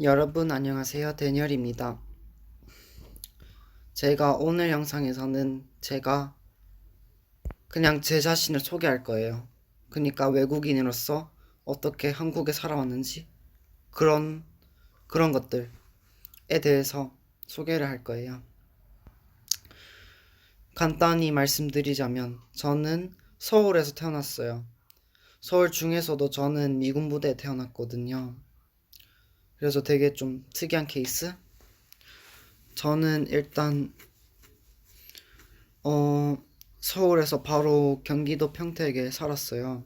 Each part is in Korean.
여러분 안녕하세요. 데니얼입니다. 제가 오늘 영상에서는 제가 그냥 제 자신을 소개할 거예요. 그러니까 외국인으로서 어떻게 한국에 살아왔는지 그런 그런 것들에 대해서 소개를 할 거예요. 간단히 말씀드리자면 저는 서울에서 태어났어요. 서울 중에서도 저는 미군 부대에 태어났거든요. 그래서 되게 좀 특이한 케이스? 저는 일단 어 서울에서 바로 경기도 평택에 살았어요.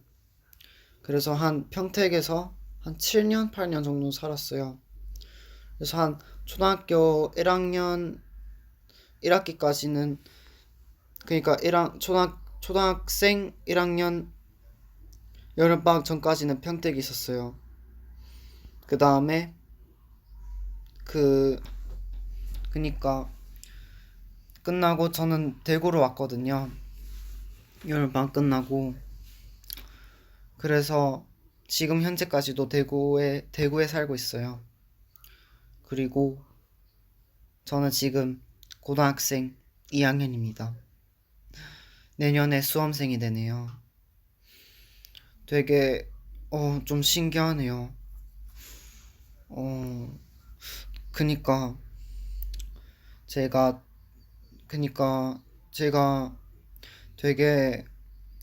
그래서 한 평택에서 한 7년, 8년 정도 살았어요. 그래서 한 초등학교 1학년 1학기까지는 그러니까 1학 초등 초등학생 1학년 여름방학 전까지는 평택에 있었어요. 그 다음에 그 그니까 끝나고 저는 대구로 왔거든요. 여름방 끝나고 그래서 지금 현재까지도 대구에 대구에 살고 있어요. 그리고 저는 지금 고등학생 2학년입니다. 내년에 수험생이 되네요. 되게 어 좀 신기하네요. 어 그니까 제가 그니까 제가 되게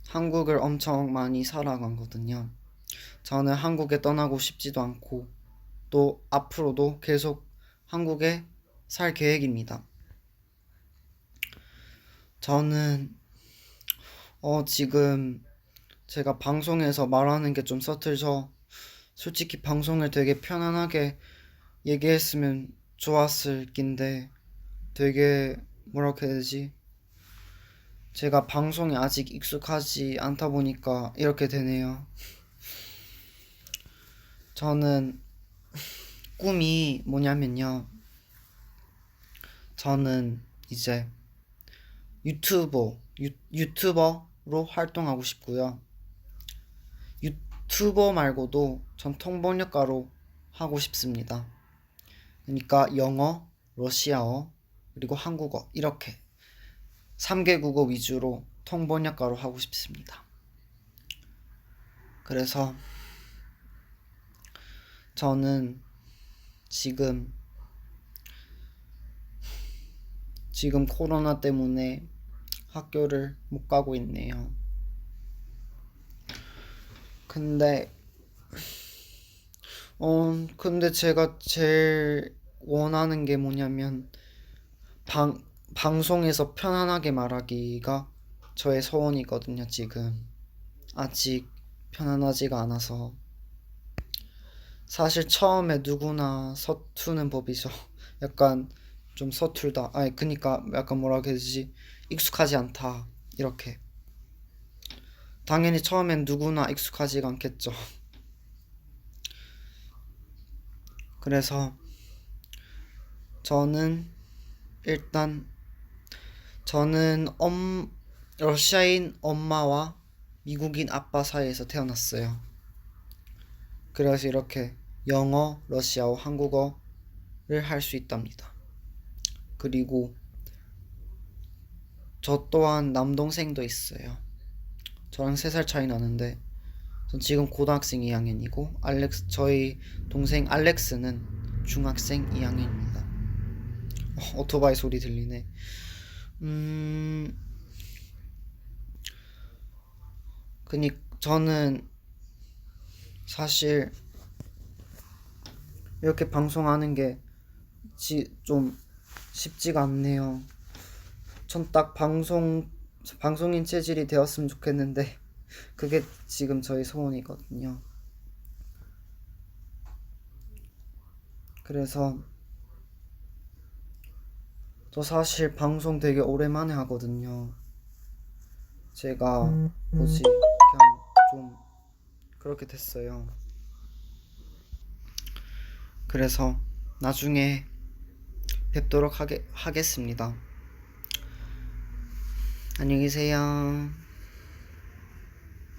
한국을 엄청 많이 살아가거든요. 저는 한국에 떠나고 싶지도 않고 또 앞으로도 계속 한국에 살 계획입니다. 저는 어 지금 제가 방송에서 말하는 게 좀 서툴서 솔직히 방송을 되게 편안하게 얘기했으면 좋았을 낀데 되게 뭐라고 해야 되지? 제가 방송에 아직 익숙하지 않다 보니까 이렇게 되네요. 저는 꿈이 뭐냐면요. 저는 이제 유튜버, 유, 유튜버로 활동하고 싶고요. 유튜버 말고도 전 통번역가로 하고 싶습니다. 그러니까 영어, 러시아어, 그리고 한국어 이렇게 3개 국어 위주로 통번역가로 하고 싶습니다. 그래서 저는 지금 지금 코로나 때문에 학교를 못 가고 있네요. 근데 어 근데 제가 제일 원하는 게 뭐냐면 방 방송에서 편안하게 말하기가 저의 소원이거든요, 지금. 아직 편안하지가 않아서. 사실 처음에 누구나 서투는 법이죠. 약간 좀 서툴다. 아니, 그니까 약간 뭐라고 해야 되지? 익숙하지 않다. 이렇게. 당연히 처음엔 누구나 익숙하지가 않겠죠. 그래서 저는 일단 저는 엄 러시아인 엄마와 미국인 아빠 사이에서 태어났어요. 그래서 이렇게 영어, 러시아어, 한국어를 할 수 있답니다. 그리고 저 또한 남동생도 있어요. 저랑 3살 차이 나는데 전 지금 고등학생 2학년이고 알렉스 저희 동생 알렉스는 중학생 2학년입니다. 어, 오토바이 소리 들리네. 음, 그니 저는 사실 이렇게 방송하는 게 좀 쉽지가 않네요. 전 딱 방송 방송인 체질이 되었으면 좋겠는데 그게 지금 저희 소원이거든요. 그래서 저 사실 방송 되게 오랜만에 하거든요. 제가 뭐지 그냥 좀 그렇게 됐어요. 그래서 나중에 뵙도록 하게, 하겠습니다. 안녕히 계세요.